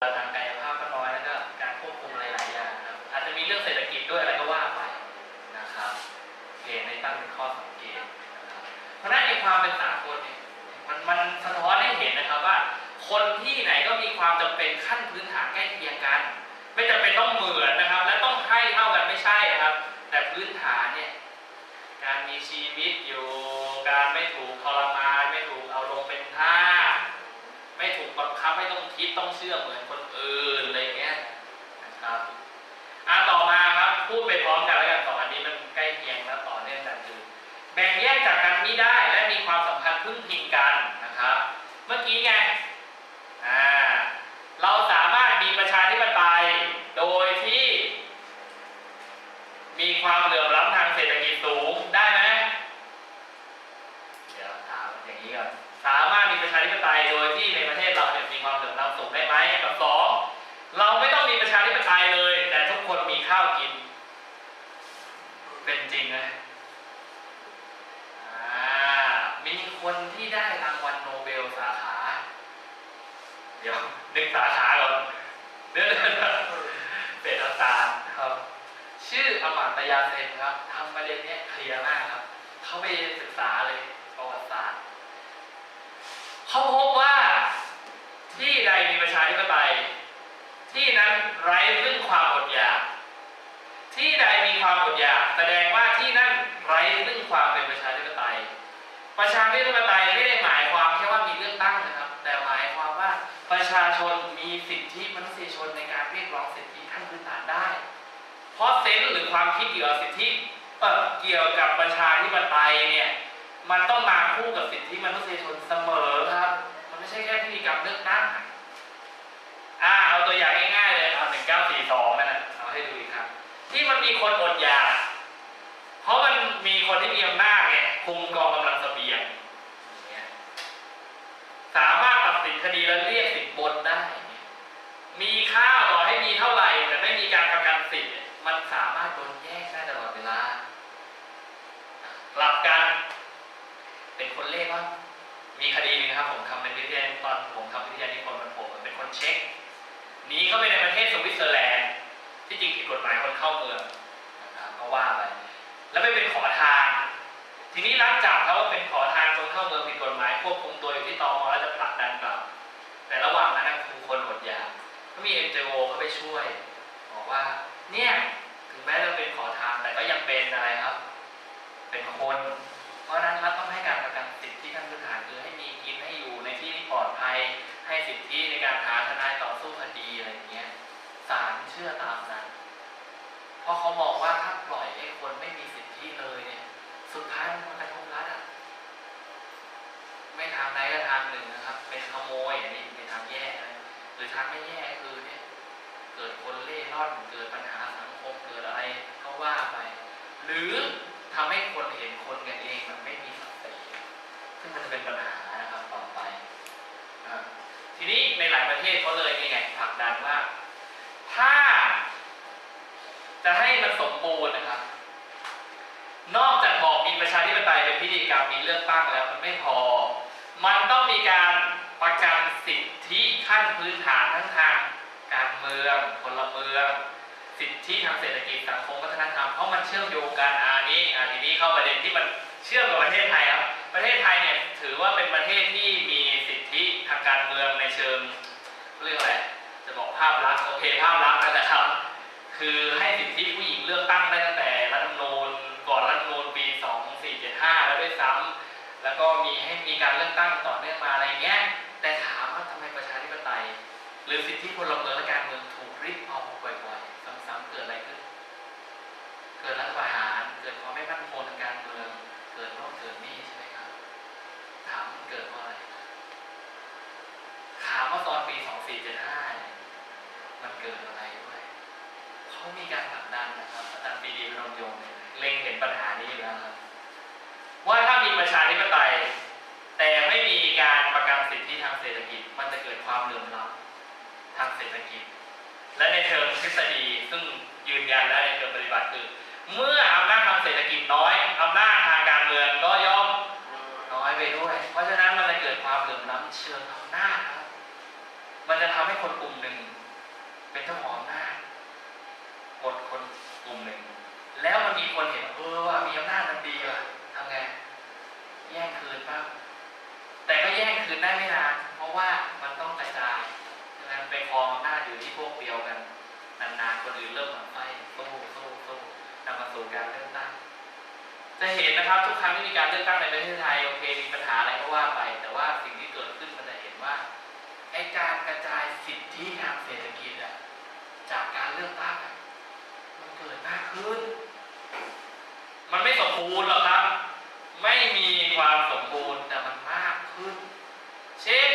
ทางกายภาพก็น้อยแล้วก็การควบคุมหลายๆอย่างนะครับอาจจะมีเรื่องเศรษฐกิจด้วยอะไรก็ว่าไปนะครับเกณฑ์ในตั้งเป็นข้อสังเกตนะครับเพราะนั้นในความเป็นสากลเนี่ยมันมันสะท้อนให้เห็นนะครับว่า คนที่ไหนก็มีความจำเป็นขั้นพื้นฐานใกล้เคียงกัน ไม่จำเป็นต้องเหมือนนะครับ และต้องให้เท่ากันไม่ใช่นะครับ แต่พื้นฐานเนี่ยการมีชีวิตอยู่การไม่ถูกทรมานไม่ถูกเอาลงเป็นท่าสไม่ ไม่ต้องคิดต้องเชื่อเหมือนคนอื่นอะไรอย่างเงี้ยนะครับอ่าต่อมาครับพูดไปพร้อมกันแล้วกันสองอันนี้มันใกล้เคียงและต่อเนื่องกันคือแบ่งแยกจากกันไม่ได้และมีความสัมพันธ์พึ่งพิงกันนะครับ เมื่อกี้ไงอ่าเราสามารถมีประชาธิปไตยโดยที่ มีความเหลื่อมล้ำทางเศรษฐกิจสูงได้ไหมเดี๋ยวถามอย่างนี้ก่อนสามารถมีประชาธิปไตยโดยที่ในประเทศเราเนี่ยมีความเหลื่อมล้ำสูงได้ไหมกับสองเราไม่ต้องมีประชาธิปไตยเลย แต่ทุกคนมีข้าวกิน เป็นจริงเลยอ่ามีคนที่ได้รางวัลโนเบลสาขา เดี๋ยวนึกสาขาก่อนเดี๋ยวเดี๋ยวเดี๋ยวเศรษฐศาสตร์ครับ ชื่ออมาตยาเซนครับทำประเด็นเนี้ยเคลียร์มากครับ เขาไปศึกษาเลยประวัติศาสตร์ เขาพบว่าที่ใดมีประชาธิปไตย ที่นั้นไร้ซึ่งความอดอยาก ที่ใดมีความอดอยาก แสดงว่าที่นั่นไร้ซึ่งความเป็นประชาธิปไตย ประชาธิปไตยไม่ได้หมายความแค่ว่ามีเลือกตั้งนะครับ แต่หมายความว่าประชาชนมีสิทธิมนุษยชนในการเรียกร้องสิทธิขั้นพื้นฐานได้ เพราะเซนส์หรือ ความคิดเกี่ยวกับสิทธิเกี่ยวกับประชาธิปไตยเนี่ยมันต้องมาคู่กับสิทธิมนุษยชนเสมอครับ มันไม่ใช่แค่พิธีกรรมเลือกตั้งอ่าเอาตัวอย่างง่ายๆเลยเอาหนึ่งเก้าสี่สองนั่นนะเอาให้ดูอีกครับ ที่มันมีคนอดอยาก เพราะมันมีคนที่มีอำนาจไงคุมกองกำลังเสบียงอย่างเงี้ยสามารถตัดสินคดีและเรียกสินบนได้ มีข้าวต่อให้มีเท่าไหร่ แต่ไม่มีการประกันสิทธิ์เนี่ยมันสามารถโดนแยกได้ตลอดเวลา หลับกัน เป็นคนเล่ร่อนมีคดีหนึงครับ ผมทำเป็นวิทยาต อนผมทำวิทยานิพนธ์มันผมเป็นคนเช็คหนีเข้าไปในประเทศสวิตเซอร์แลนด์ ที่จริงผิดกฎหมายคนเข้าเมืองนะครับก็ว่าไปแล้วไปเป็นขอทาน ทีนี้รัฐจับเขาว่าเป็นขอทานคนเข้าเมืองผิดกฎหมายควบคุมตัวอยู่ที่ตมแล้วจะผลักดันกลับ แต่ระหว่างนั้นนะคือคนอดอยากก็มี NGO เขาไปช่วยบอกว่าเนี่ยถึงแม้เราเป็นขอทานแต่ก็ยังเป็นอะไรครับ เป็นคน เพราะฉะนั้นรัฐต้องให้การประกันสิทธิขั้นพื้นฐาน สิทธิในการหาทนายต่อสู้คดีอะไรเงี้ยศาลเชื่อตามนั้น เพราะเขามองว่าถ้าปล่อยให้คนไม่มีสิทธิเลยเนี่ย สุดท้ายมันมากระทบรัฐอะไม่ทางใดก็ทางหนึ่งนะครับ เป็นขโมยอันนี้เป็นทางแย่นะหรือทางไม่แย่คือเนี่ย เกิดคนเล่ร่อนเกิดปัญหาสังคมเกิดอะไรก็ว่าไป หรือทำให้คนเห็นคนกันเองมันไม่มีศักดิ์ศรีซึ่งมันจะเป็นปัญหา ดันว่าถ้า จะให้มันสมบูรณ์นะครับ นอกจากบอกมีประชาธิปไตยเป็นพิธีกรรมมีเลือกตั้งแล้วมันไม่พอ มันต้องมีการประกันสิทธิขั้นพื้นฐานทั้งทางการเมืองพลเมือง สิทธิทางเศรษฐกิจสังคมวัฒนธรรมเพราะมันเชื่อมโยงกันอันนี้อันนี้เข้าประเด็นที่มันเชื่อมกับประเทศไทยครับาพลักษณ์โอเคภาพลักษณ์นั่ละครับ คือให้สิทธิผู้หญิงเลือกตั้งได้ตั้งแต่รัฐธรรมนูญก่อนรัฐธรรมนูญปี 2475 แล้วด้วยซ้ำแล้วก็มีให้มีการเลือกตั้งต่อเนื่องมาอะไรเงี้ยแต่ถามว่าทำไมประชาธิปไตย หรือสิทธิพลเมืองและการเมืองถูกริบเอาบ่อยๆซ้ำๆเกิดอะไรขึ้น เกิดรัฐประหารเกิดความไม่มั่นคงทางการเมืองเกิดโน่นเกิดนี่ใช่ไหมครับถามมันเกิดเพราะอะไรถามว่าตอนปี 2475เนี่ย มันเกิดอะไรด้วยเขามีการผลักดันนะครับอาจารย์ปรีดีพนมยงค์เนี่ยเล็งเห็นปัญหานี้อยู่แล้วครับ ว่าถ้ามีประชาธิปไตย แต่ไม่มีการประกันสิทธิทางเศรษฐกิจ มันจะเกิดความเหลื่อมล้ำทางเศรษฐกิจ และในเชิงทฤษฎีซึ่งยืนยันและในเชิงปฏิบัติคือ เมื่ออำนาจทางเศรษฐกิจน้อยอำนาจทางการเมืองก็ย่อมน้อยไปด้วย เพราะฉะนั้นมันจะเกิดความเหลื่อมล้ำเชิงอำนาจครับมันจะทำให้คนกลุ่มหนึ่ง เป็นเจ้าของหน้าคดคนกลุ่มหนึ่ง แล้วมันมีคนเห็นเออว่ามีอำนาจมันดีว่ะทำไงแย่งคืนบ้างแต่ก็แย่งคืนได้ไม่นานเพราะว่ามันต้องกระจายดังนั้นไปคลองอำนาจอยู่ที่พวกเดียวกันนานๆคนอื่นเริ่มหมันไฟสู้สู้สู้นำมาสู่การเลือกตั้งจะเห็นนะครับทุกครั้งที่มีการเลือกตั้งในประเทศไทยโอเคมีปัญ ขึ้น มันไม่สมบูรณ์หรอกครับ ไม่มีความสมบูรณ์แต่มันมากขึ้น เช่น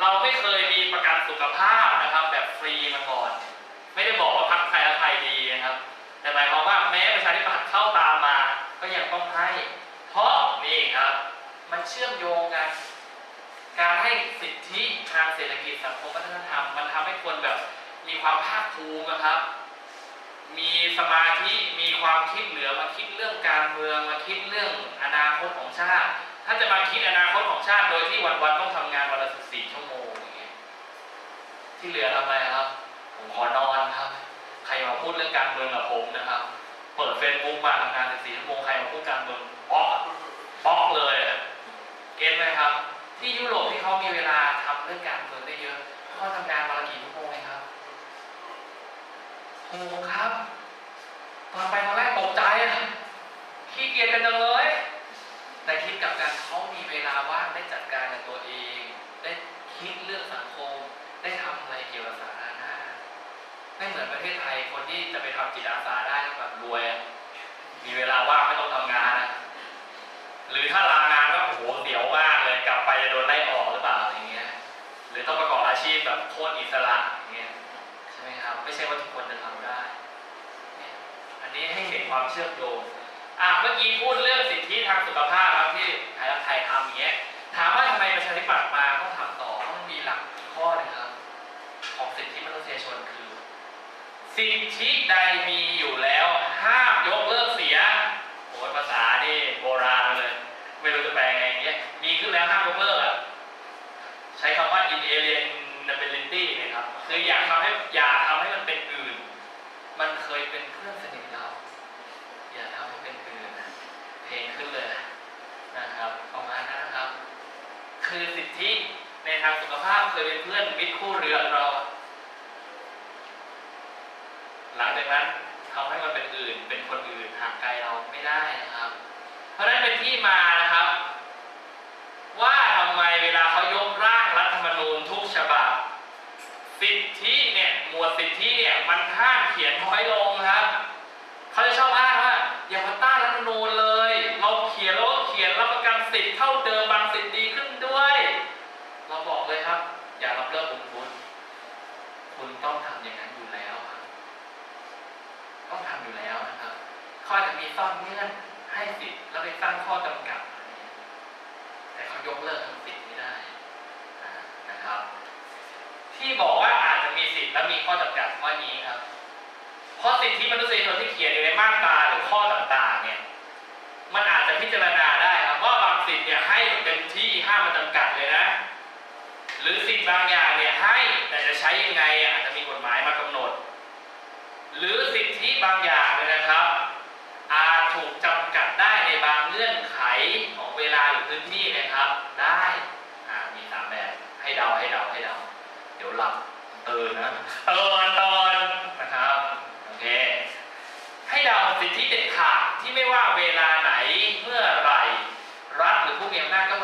เราไม่เคยมีประกันสุขภาพนะครับ แบบฟรีมาก่อน ไม่ได้บอกว่าพักไทยและไทยดีนะครับ แต่หมายความว่าแม้ประชาธิปัตย์เข้าตามมา ก็ยังต้องให้ เพราะนี่ครับ มันเชื่อมโยงกันการให้สิทธิทางเศรษฐกิจสังคมวัฒนธรรม มันทำให้คนแบบมีความภาคภูมินะครับ มีสมาธิมีความคิดเหลือมาคิดเรื่องการเมืองมาคิดเรื่องอนาคตของชาติ ถ้าจะมาคิดอนาคตของชาติโดยที่วันๆต้องทำงานวันละสิบสี่ชั่วโมงอย่างเงี้ยที่เหลือทำอะไรครับ ผมขอนอนครับ ใครมาพูดเรื่องการเมืองกับผมนะครับ เปิดเฟซบุ๊กมาทำงานสิบสี่ชั่วโมงใครมาพูดการเมืองป๊อกป๊อกเลยอะเก็ตไหมครับ ที่ยุโรปที่เขามีเวลาทำเรื่องการเมืองได้เยอะเขาทำงานวันละกี่ชั่วโมงเองครับ โหครับ ตอนไปตอนแรกตกใจอะขี้เกียจกันจังเลย แต่คิดกับกันเขามีเวลาว่างได้จัดการกับตัวเอง ได้คิดเรื่องสังคม ได้ทำอะไรเกี่ยวกับสาธารณะไม่เหมือนประเทศไทยคนที่จะไปทำจิตอาสาได้แบบรวย มีเวลา ความเชื่อมโยงอะเมื่อกี้พูดเรื่องสิทธิทางสุขภาพครับที่ไทยรักไทยทำอย่างเงี้ยถามว่าทำไมประชาธิปัตย์มาต้องทำต่อเพราะมันมีหลักข้อนึงครับ ของสิทธิมนุษยชนคือ สิทธิใดมีอยู่แล้วห้ามยกเลิกเสียโอ้ภาษานี่โบราณเลยไม่รู้จะแปลไงอย่างเงี้ยมีขึ้นแล้วห้ามยกเลิกอะใช้คำว่า inalienability เนี่ยครับคืออยากทำให้อย่าทำให้มันเป็นอื่น มันเคยเป็นเพื่อนสนิทเรา อย่าทำให้เป็นอื่นนะเพลงขึ้นเลยนะครับประมาณนั้นนะครับ คือสิทธิในทางสุขภาพเคยเป็นเพื่อนมิตรคู่เรือนเรา หลังจากนั้นทำให้มันเป็นอื่น เป็นคนอื่นห่างไกลเราไม่ได้นะครับ เพราะนั้นเป็นที่มานะครับ ว่าทำไมเวลาเขายกร่างรัฐธรรมนูญทุกฉบับ สิทธิเนี่ยหมวดสิทธิเนี่ยมันห้ามเขียนน้อยลง ซ่อนเงื่อนให้สิทธิ์แล้วไปตั้างข้อจำกัดอะไรอย่างเงี้ยแต่เขายกเลิกทั้งสิทธิ์ไม่ได้นะครับ ที่บอกว่าอาจจะมีสิทธิ์และมีข้อจำกัดข้อนี้ครับ เพราะสิทธิมนุษยชนที่เขียนอยู่ในมาตราหรือข้อต่างๆเนี่ย มันอาจจะพิจารณาได้ครับว่าบางสิทธิ์เนี่ยให้เต็มที่ห้ามมาจำกัดเลยนะ หรือสิทธิ์บางอย่างเนี่ยให้แต่จะใช้ยังไงอะอาจจะมีกฎหมายมากำหนด หรือสิทธิบางอย่างเนี่ยนะครับ อาจถูกจำกัดได้ในบางเงื่อนไขของเวลาหรือพื้นที่นะครับ ได้อ่ามีสามแบบให้เดาให้เดาให้เดา เดี๋ยว หลับตื่นนะตื่นตอนนะครับโอเคให้เดาสิทธิเด็ดขาดที่ไม่ว่าเวลาไหนเมื่อไหร่รัฐหรือผู้มีอำนาจก็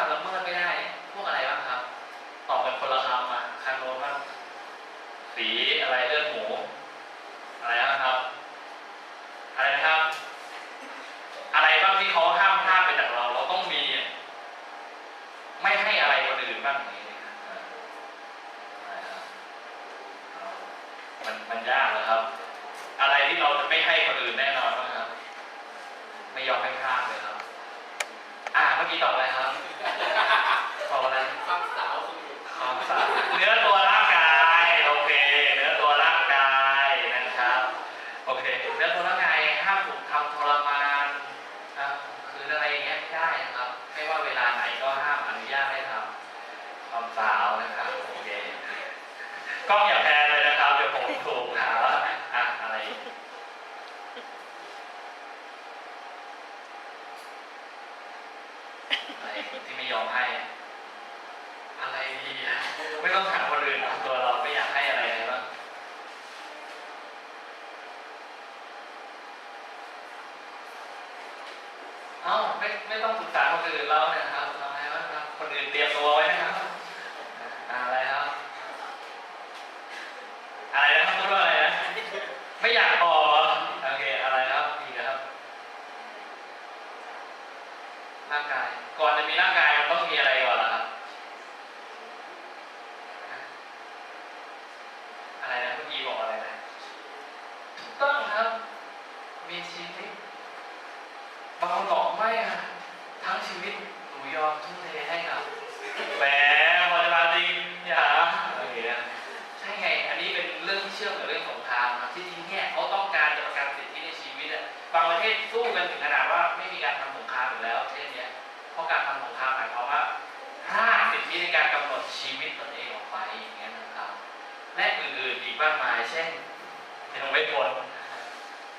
ยังไม่พ้น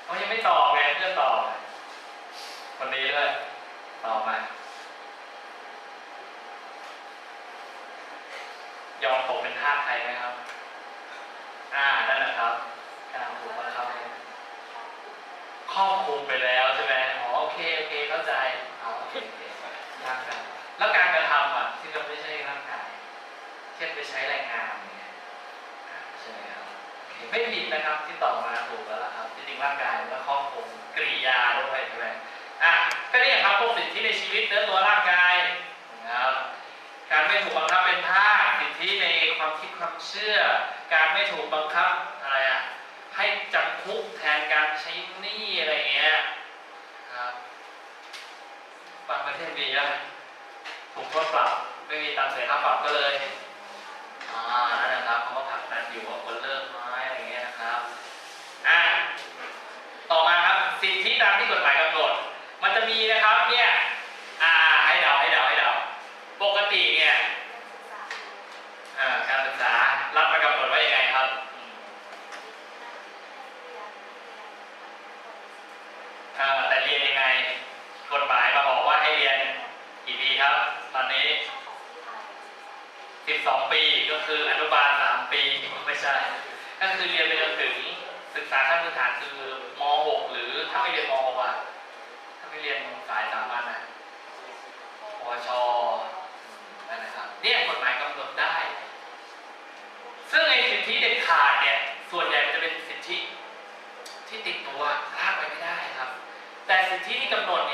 เขายังไม่ตอบไงเพื่อนตอบคนนี้ด้วยตอบมายอมตกเป็นทาสใครไหมครับ อ่านั่นแหละครับการถูกบังคับครอบคลุมไปแล้วใช่ไหมอ๋อโอเคโอเคเข้าใจอ๋อโอเคโอเคร่างกายแล้วการกระทำอะที่เราไม่ใช่ร่างกาย เช่นไปใช้แรงงานอย่างเงี้ยใช่ไหมครับ ไม่ผิดนะครับที่ตอบมาถูกแล้วละครับที่จริงร่างกายมันก็ครอบคลุมกริยาด้วยใช่ไหมอะก็เนี่ครับพวกสิทธิในชีวิตเนื้อตัวร่างกายนะครับการไม่ถูกบังคับเป็นทาสสิทธิในความคิดความเชื่อ การไม่ถูกบังคับอะไรอะให้จำคุกแทนการใช้หนี้อะไรเงี้ยครับบางประเทศมีนะถูกโทษปรับไม่มีตังเสียค่าปรับก็เลยอ่านั่นนะครับเขาก็ผลักดันอยู่ว่าคนอยอะไรเงี้ยนะครับอะต่อมาครับสิทธิตามที่กฎหมายกำหนด มันจะมีนะครับเนี่ยอ่าให้เดาให้เดาให้เดาปกติเนี่ยอ่าการศึกษารัฐมากำหนดไว้ยังไงครับอืม เอ่อแต่เรียนยังไง กฎหมายมาบอกว่าให้เรียนกี่ปีครับ ตอนนี้ 12 ปีก็คืออนุบาล 3 ปีไม่ใช่ ก็คือเรียนไปจนถึงศึกษาขั้นพื้นฐานคือม .6 หรือถ้าไม่เรียนม .6 อะถ้าไม่เรียนสายสามัญนะปวชนั่นนะครับเนี่ยกฎหมายกำหนดได้ ซึ่งไอ้สิทธิเด็ดขาดเนี่ยส่วนใหญ่มันจะเป็นสิทธิที่ติดตัวลากไปไม่ได้ครับ แต่สิทธิที่กำหนดเนี่ย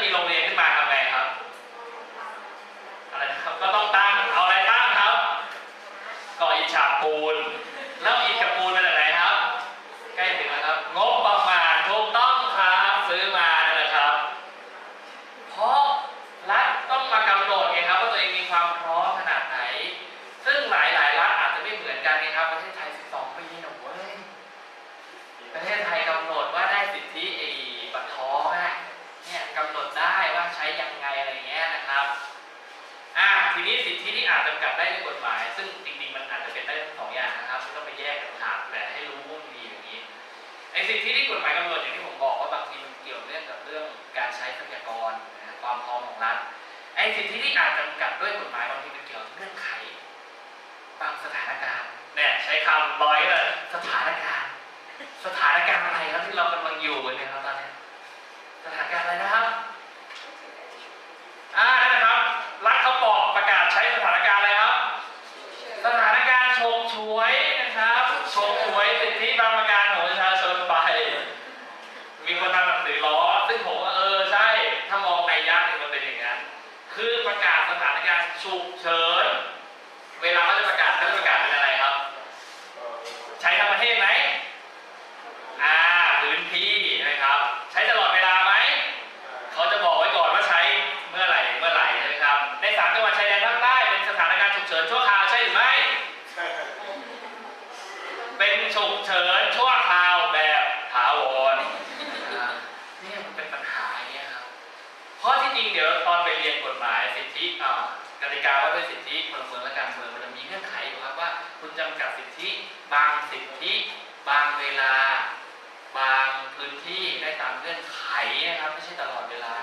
แล้ การณ์อะไรครับที่เรากำลังอยู่เนี่ยครับตอนนี้สถานการณ์อะไรนะครับอ่านะครับรัฐเขาบอกประกาศใช้สถานการณ์อะไรครับ สถานการณ์โฉกฉวยนะครับโฉกฉวยสิทธิบางประการของประชาชนไป มีคนทำหนังสือล้อซึ่งผมว่าเออใช่ถ้ามองในยะเนี่ยมันเป็นอย่างนั้นคือประกาศสถานการณ์ฉุกเฉินเวลาเขาจะประกาศเขาจะประกาศอะไราว่าด้วยสิทธิพลเมืองและการเมืองมันจะมีเงื่อนไขอยู่ครับว่าคุณจำกัดสิทธิ บางสิทธิ บางเวลา บางพื้นที่ได้ตามเงื่อนไขนะครับไม่ใช่ตลอดเวลา